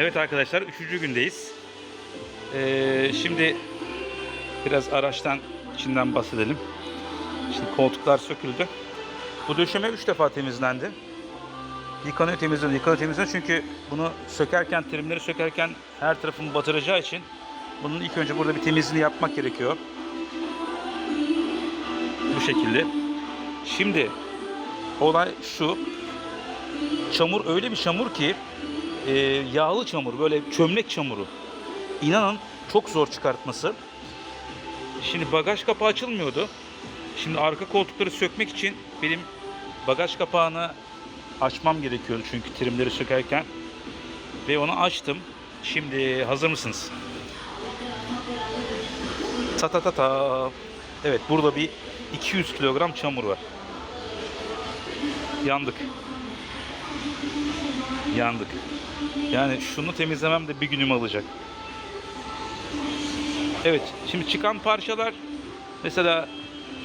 Evet arkadaşlar üçüncü gündeyiz. Ee, şimdi biraz araçtan içinden bahsedelim. Şimdi koltuklar söküldü. Bu döşeme 3 defa temizlendi. Yıkanıyor temizleniyor, yıkanıyor temizleniyor çünkü bunu sökerken, trimleri sökerken her tarafını batıracağı için bunun ilk önce burada bir temizliğini yapmak gerekiyor. Bu şekilde. Şimdi olay şu. Çamur öyle bir çamur ki e, yağlı çamur, böyle çömlek çamuru. İnanın çok zor çıkartması. Şimdi bagaj kapağı açılmıyordu. Şimdi arka koltukları sökmek için benim bagaj kapağını açmam gerekiyordu çünkü trimleri sökerken. Ve onu açtım. Şimdi hazır mısınız? Ta ta ta ta. Evet burada bir 200 kilogram çamur var. Yandık. Yandık. Yani şunu temizlemem de bir günümü alacak. Evet, şimdi çıkan parçalar mesela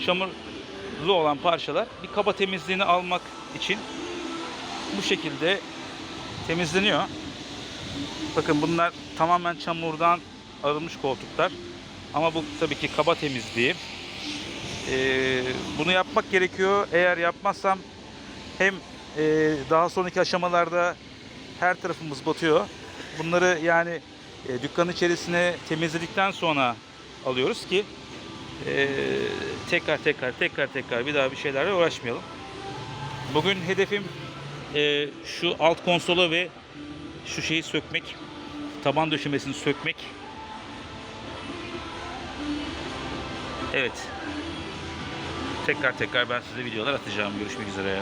çamurlu olan parçalar bir kaba temizliğini almak için bu şekilde temizleniyor. Bakın bunlar tamamen çamurdan arınmış koltuklar. Ama bu tabii ki kaba temizliği. Ee, bunu yapmak gerekiyor. Eğer yapmazsam hem e, daha sonraki aşamalarda her tarafımız batıyor. Bunları yani e, dükkanın içerisine temizledikten sonra alıyoruz ki e, tekrar tekrar tekrar tekrar bir daha bir şeylerle uğraşmayalım. Bugün hedefim e, şu alt konsola ve şu şeyi sökmek, taban döşemesini sökmek. Evet. Tekrar tekrar ben size videolar atacağım. Görüşmek üzere.